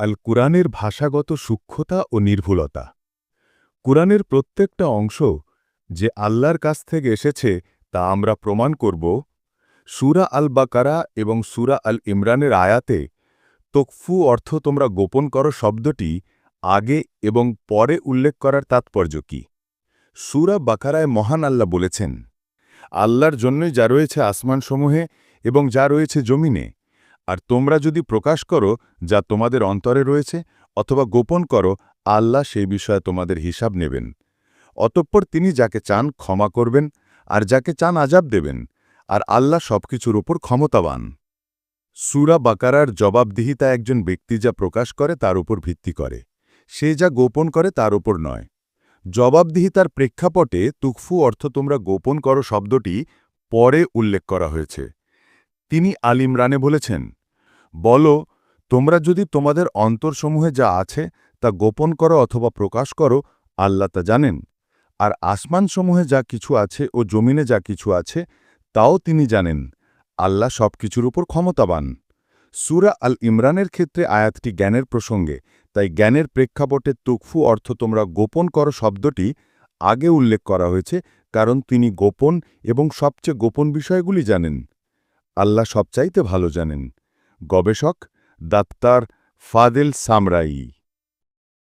আল কুরআনের ভাষাগত সূক্ষ্মতা ও নির্ভুলতা। কুরআনের প্রত্যেকটা অংশ যে আল্লাহর কাছ থেকে এসেছে তা আমরা প্রমাণ করব। সুরা আল বাকারা এবং সুরা আল ইমরানের আয়াতে তকফু অর্থ তোমরা গোপন করো শব্দটি আগে এবং পরে উল্লেখ করার তাৎপর্য কি? সুরা বাকারায় মহান আল্লাহ বলেছেন, আল্লাহর জন্যই যা রয়েছে আসমানসমূহে এবং যা রয়েছে জমিনে আর তোমরা যদি প্রকাশ করো যা তোমাদের অন্তরে রয়েছে, অথবা গোপন করো, আল্লাহ সেই বিষয়ে তোমাদের হিসাব নেবেন। অতঃপর তিনি যাকে চান ক্ষমা করবেন, আর যাকে চান আজাব দেবেন, আর আল্লাহ সবকিছুর উপর ক্ষমতাবান। সুরা বাকারার জবাবদিহিতা একজন ব্যক্তি যা প্রকাশ করে তার উপর ভিত্তি করে। সে যা গোপন করে তার উপর নয়। জবাবদিহিতার প্রেক্ষাপটে তুকফু অর্থ তোমরা গোপন করো শব্দটি পরে উল্লেখ করা হয়েছে। তিনি আল ইমরানে বলেছেন বলো, তোমরা যদি তোমাদের অন্তরসমূহে যা আছে, তা গোপন করো অথবা প্রকাশ করো, আল্লাহ তা জানেন। আর আসমানসমূহে যা কিছু আছে ও জমিনে যা কিছু আছে, তাও তিনি জানেন। আল্লাহ সব কিছুর উপর ক্ষমতাবান। সুরা আল ইমরানের ক্ষেত্রে আয়াতটি জ্ঞানের প্রসঙ্গে, তাই জ্ঞানের প্রেক্ষাপটে তুকফু অর্থ তোমরা গোপন করো শব্দটি আগে উল্লেখ করা হয়েছে, কারণ তিনি গোপন এবং সবচেয়ে গোপন বিষয়গুলি জানেন। আল্লাহ সবচাইতে ভালো জানেন। গবেষক ডাক্তার ফাদেল সামরাই।